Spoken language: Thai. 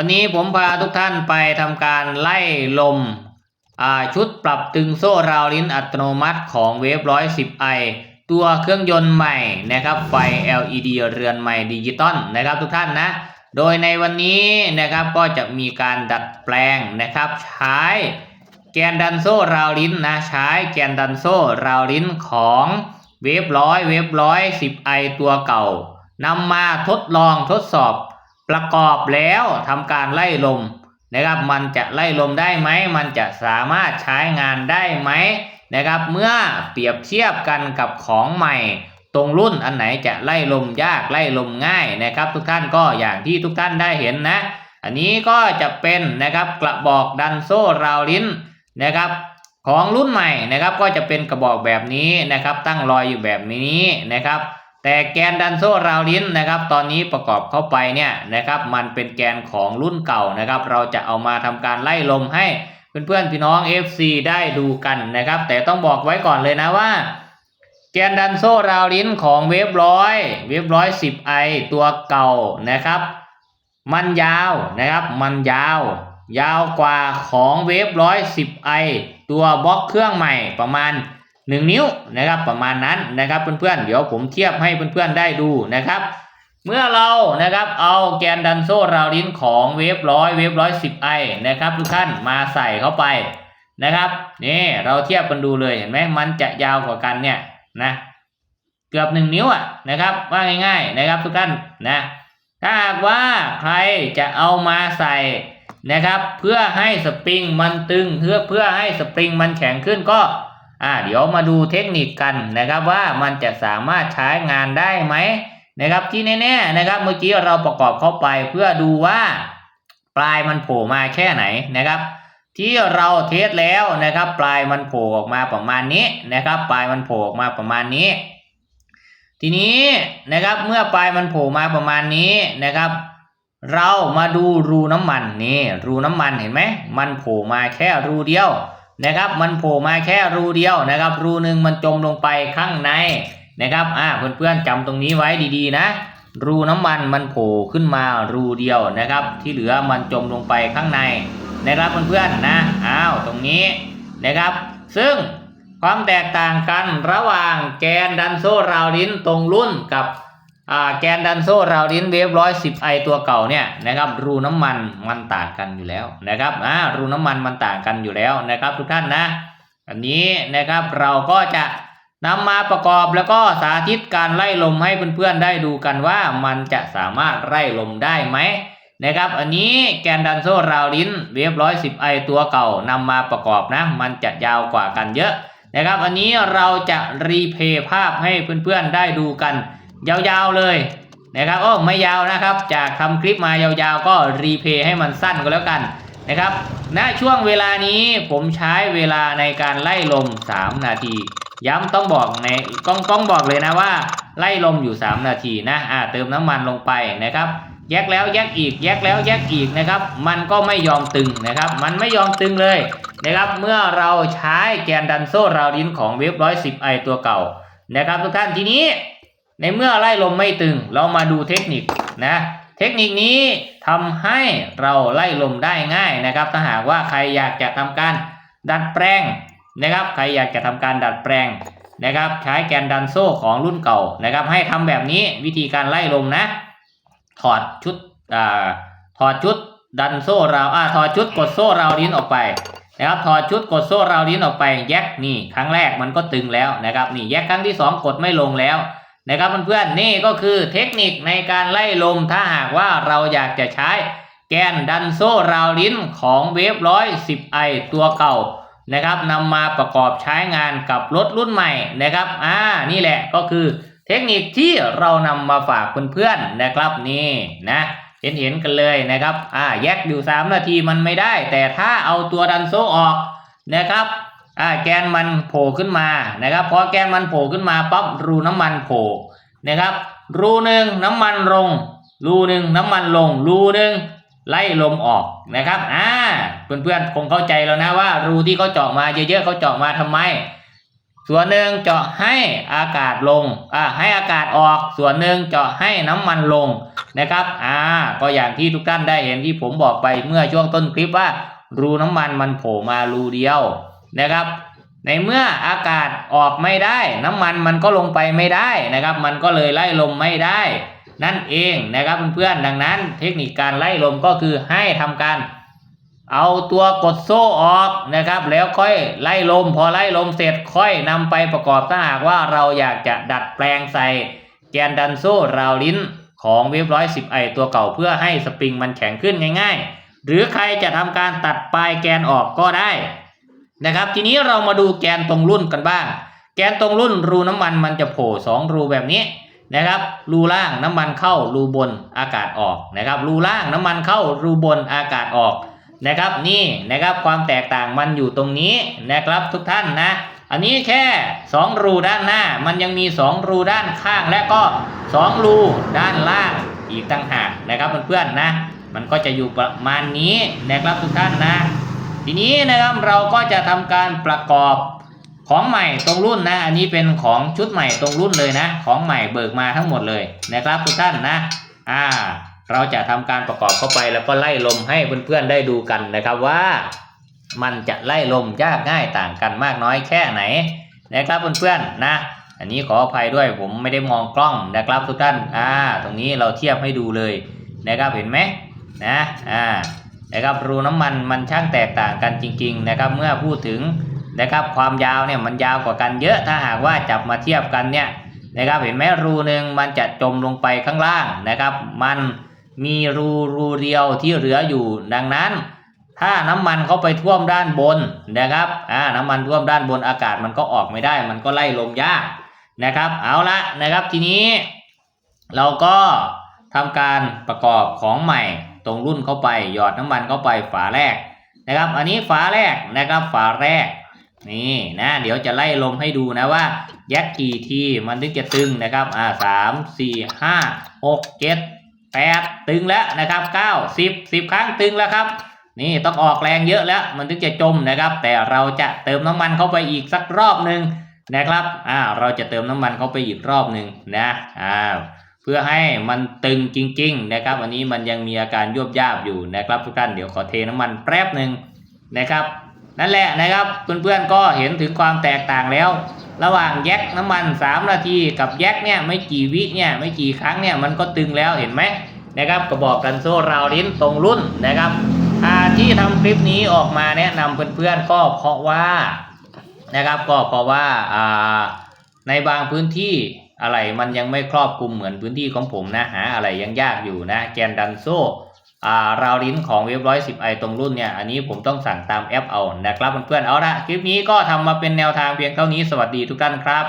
วันนี้ผมพาทุกท่านไปทำการไล่ลมชุดปรับตึงโซ่ราวลิ้นอัตโนมัติของเวฟ 110 i ตัวเครื่องยนต์ใหม่นะครับไฟ LED เรือนใหม่ดิจิตอลนะครับทุกท่านนะ โดยในวันนี้นะครับก็จะมีการดัดแปลงนะครับใช้แกนดันโซ่ราวลิ้นนะใช้แกนดันโซ่ราวลิ้นของเวฟร้อยเวฟร้อยสิบไอตัวเก่านำมาทดลองทดสอบ ประกอบแล้วทำการไล่ลมนะครับ มันจะไล่ลมได้ไหม มันจะสามารถใช้งานได้ไหมนะครับ เมื่อเปรียบเทียบกันกับของใหม่ ตรงรุ่นอันไหนจะไล่ลมยากไล่ลมง่ายนะครับ ทุกท่านก็อย่างที่ทุกท่านได้เห็นนะ อันนี้ก็จะเป็นนะครับกระบอกดันโซ่ราวลิ้นนะครับของรุ่นใหม่นะครับก็จะเป็นกระบอกแบบนี้นะครับ ตั้งรอยอยู่แบบนี้นะครับ แต่แกนดันโซ่ราวลิ้นนะครับ ตอนนี้ประกอบเข้าไปเนี่ยนะครับมันเป็นแกนของรุ่นเก่านะครับ เราจะเอามาทำการไล่ลมให้เพื่อนๆพี่น้อง FC ได้ดูกันนะครับ แต่ต้องบอกไว้ก่อนเลยนะว่า แกนดันโซ่ราวลิ้นของเวฟร้อยเวฟร้อยสิบไอตัวเก่านะครับ มันยาวนะครับ มันยาว ยาวกว่าของเวฟร้อยสิบไอตัวบล็อกเครื่องใหม่ประมาณ 1 นิ้วนะครับประมาณนั้นนะครับเพื่อนๆเดี๋ยวผมเทียบให้เพื่อนๆได้ดูนะครับ เมื่อเรานะครับเอาแกนดันโซ่ราวลิ้นของเวฟร้อยเวฟร้อยสิบไอนะครับทุกท่านมาใส่เข้าไปนะครับนี่เราเทียบกันดูเลยเห็นไหมมันจะยาวกว่ากันเนี่ยนะเกือบหนึ่งนิ้วอะนะครับว่าง่าย ๆนะครับทุกท่านนะถ้าหากว่าใครจะเอามาใส่นะครับ เพื่อให้สปริงมันตึงเพื่อเพื่อให้สปริงมันแข็งขึ้นก็ อ่าเดี๋ยวมาดูเทคนิคกันนะครับว่ามันจะสามารถใช้งานได้ไหมนะครับที่แน่ๆนะครับเมื่อกี้เราประกอบเข้าไปเพื่อดูว่าปลายมันโผล่มาแค่ไหนนะครับ ที่เราเทสแล้วนะครับ ปลายมันโผล่ออกมาประมาณนี้นะครับ ปลายมันโผล่ออกมาประมาณนี้ ทีนี้นะครับเมื่อปลายมันโผล่มาประมาณนี้นะครับ เรามาดูรูน้ำมันนี่รูน้ำมันเห็นไหมมันโผล่มาแค่รูเดียว นะครับมันโผล่มาแค่รูเดียวนะครับ รูหนึ่งมันจมลงไปข้างในนะครับอ่าเพื่อนๆจำตรงนี้ไว้ดีๆนะ รูน้ำมันมันโผล่ขึ้นมารูเดียวนะครับ ที่เหลือมันจมลงไปข้างในนะครับเพื่อนๆนะอ้าวตรงนี้นะครับ ซึ่งความแตกต่างกันระหว่างแกนดันโซราวลิ้นตรงรุ่นกับ แกนดันโซ่ราลิ้นเวฟร้อยสิบไอตัวเก่าเนี่ยนะครับรูน้ำมันมันต่างกันอยู่แล้วนะครับอ่ารูน้ำมันมันต่างกันอยู่แล้วนะครับ ทุกท่านนะ อันนี้นะครับเราก็จะนำมาประกอบแล้วก็สาธิตการไล่ลมให้เพื่อนๆได้ดูกันว่ามันจะสามารถไล่ลมได้ไหมนะครับ อันนี้แกนดันโซ่ราวลิ้นเวฟร้อยสิบไอตัวเก่านำมาประกอบนะ มันจะยาวกว่ากันเยอะนะครับ อันนี้เราจะรีเพย์ภาพให้เพื่อนๆได้ดูกัน ยาวๆเลยนะครับโอ้ไม่ยาวนะครับ จากทำคลิปมายาวๆ ก็รีเพย์ให้มันสั้นก็แล้วกันนะครับณช่วงเวลานี้ผมใช้เวลาในการไล่ลม 3 นาที ย้ำต้องบอกในก้องก้องบอกเลยนะว่า ไล่ลมอยู่ 3 นาทีนะอ่าเติมน้ำมันลงไปนะครับ แยกแล้วแยกอีก แยกแล้วแยกอีกนะครับ มันก็ไม่ยอมตึงนะครับ มันไม่ยอมตึงเลยนะครับ เมื่อเราใช้แกนดันโซ่ราวลิ้นของเวฟร้อยสิบไอตัวเก่านะครับทุกท่านทีนี้ ในเมื่อไล่ลมไม่ตึง เรามาดูเทคนิคนะ เทคนิคนี้ทำให้เราไล่ลมได้ง่ายนะครับ ถ้าหากว่าใครอยากจะทำการดัดแปลงนะครับ ใครอยากจะทำการดัดแปลงนะครับ ใช้แกนดันโซ่ของรุ่นเก่านะครับ ให้ทำแบบนี้วิธีการไล่ลมนะ ถอดชุดอ่าถอดชุดดันโซ่ราวอ่าถอดชุดกดโซ่ราวลิ้นออกไปนะครับถอดชุดกดโซ่ราวลิ้นออกไปแยกนี่ครั้งแรกมันก็ตึงแล้วนะครับนี่แยกครั้งที่สองกดไม่ลงแล้ว นะครับเพื่อนๆนี่ก็คือเทคนิคในการไล่ลมถ้าหากว่าเราอยากจะใช้แกนดันโซ่ราวลิ้นของเวฟร้อยสิบไอตัวเก่านะครับนำมาประกอบใช้งานกับรถรุ่นใหม่นะครับ อ่า นี่แหละก็คือเทคนิคที่เรานำมาฝากเพื่อนๆนะครับนี่นะเห็นเห็นๆกันเลยนะครับ อ่า แยกอยู่ 3 นาทีมันไม่ได้ แต่ถ้าเอาตัวดันโซออกนะครับ อ่าแกนมันโผล่ขึ้นมานะครับพอแกนมันโผล่ขึ้นมาปั๊บรูน้ำมันโผล่นะครับ รูหนึ่งน้ำมันลง รูหนึ่งน้ำมันลง รูหนึ่งไล่ลมออกนะครับอ่าเพื่อนๆคงเข้าใจแล้วนะว่า รูที่เขาเจาะมาเยอะๆเขาเจาะมาทำไม ส่วนหนึ่งเจาะให้อากาศลงอ่าให้อากาศออก ส่วนหนึ่งเจาะให้น้ำมันลงนะครับอ่าก็อย่างที่ทุกท่านได้เห็นที่ผมบอกไปเมื่อช่วงต้นคลิปว่า รูน้ำมันมันโผล่มารูเดียว นะครับ ในเมื่ออากาศออกไม่ได้ น้ำมันมันก็ลงไปไม่ได้นะครับ มันก็เลยไล่ลมไม่ได้ นั่นเองนะครับเพื่อนๆดังนั้น เทคนิคการไล่ลมก็คือให้ทำการเอาตัวกดโซ่ออกนะครับ แล้วค่อยไล่ลม พอไล่ลมเสร็จค่อยนำไปประกอบถ้าหากว่าเราอยากจะดัดแปลงใส่แกนดันโซ่ราวลิ้นของเวฟร้อยสิบไอตัวเก่าเพื่อให้สปริงมันแข็งขึ้นง่าย ๆ หรือใครจะทำการตัดปลายแกนออกก็ได้ นะครับ ทีนี้เรามาดูแกนตรงรุ่นกันบ้าง แกนตรงรุ่นรูน้ำมันมันจะโผล่สองรูแบบนี้นะครับ รูล่างน้ำมันเข้ารูบนอากาศออกนะครับ รูล่างน้ำมันเข้ารูบนอากาศออกนะครับ นี่นะครับความแตกต่างมันอยู่ตรงนี้นะครับทุกท่านนะ อันนี้แค่ 2 รูด้านหน้า มันยังมี 2 รูด้านข้างและก็ 2 รูด้านล่างอีกต่างหากนะครับเพื่อนๆนะ มันก็จะอยู่ประมาณนี้นะครับทุกท่านนะ ทีนี้นะครับเราก็จะทำการประกอบของใหม่ตรงรุ่นนะ อันนี้เป็นของชุดใหม่ตรงรุ่นเลยนะ ของใหม่เบิกมาทั้งหมดเลยนะครับทุกท่านนะ อ่า เราจะทำการประกอบเข้าไปแล้วก็ไล่ลมให้เพื่อนๆได้ดูกันนะครับว่ามันจะไล่ลมยากง่ายต่างกันมากน้อยแค่ไหนนะครับเพื่อนๆนะ อันนี้ขออภัยด้วยผมไม่ได้มองกล้องนะครับทุกท่าน อ่า ตรงนี้เราเทียบให้ดูเลยนะครับเห็นไหมนะ อ่า นะครับรูน้ำมันมันช่างแตกต่างกันจริง ๆ นะครับ เมื่อพูดถึงนะครับความยาวเนี่ยมันยาวกว่ากันเยอะถ้าหากว่าจับมาเทียบกันเนี่ยนะครับเห็นไหมรูหนึ่งมันจะจมลงไปข้างล่างนะครับ มันมีรูรูเดียวที่เหลืออยู่ดังนั้น ถ้าน้ำมันเข้าไปท่วมด้านบนนะครับอ่าน้ำมันท่วมด้านบนอากาศมันก็ออกไม่ได้ มันก็ไล่ลมยากนะครับ เอาละนะครับทีนี้ เราก็ทำการประกอบของใหม่ ตรงรุ่นเข้าไป หยอดน้ำมันเข้าไปฝาแรกนะครับ อันนี้ฝาแรกนะครับฝาแรกนี่นะเดี๋ยวจะไล่ลมให้ดูนะว่า ยัดกี่ทีมันถึงจะตึงนะครับอ่าสามสี่ห้าหกเจ็ดแปดตึงแล้วนะครับเก้าสิบสิบครั้งตึงแล้วครับ นี่ต้องออกแรงเยอะแล้วมันถึงจะจมนะครับ แต่เราจะเติมน้ำมันเข้าไปอีกสักรอบหนึ่งนะครับอ่าเราจะเติมน้ำมันเข้าไปอีกรอบหนึ่งนะอ่า พื่อให้มันตึงจริง ๆ นะครับอันนี้มันยังมีอาการยวบยาบอยู่นะครับทุกท่านเดี๋ยวขอเทน้ำมันแป๊บหนึ่งนะครับ นั่นแหละนะครับเพื่อนๆก็เห็นถึงความแตกต่างแล้ว ระหว่างแยกน้ำมัน 3 นาทีกับแยกเนี่ยไม่กี่วิเนี่ยไม่กี่ครั้งเนี่ยมันก็ตึงแล้วเห็นไหมนะครับกระบอกกันโซ่ราวลิ้นตรงรุ่นนะครับอาที่ทำคลิปนี้ออกมาแนะนำเพื่อนๆก็เพราะว่านะครับก็เพราะว่าอ่า ในบางพื้นที่อะไรมันยังไม่ครอบคลุมเหมือนพื้นที่ของผมนะหาอะไรยังยากอยู่นะแกนดันโซ่อาราวลิ้นของเว็บร้อยสิบไอตรงรุ่นเนี่ยอันนี้ผมต้องสั่งตามแอปเอานะครับเพื่อนๆเอาละคลิปนี้ก็ทำมาเป็นแนวทางเพียงเท่านี้สวัสดีทุกท่านครับ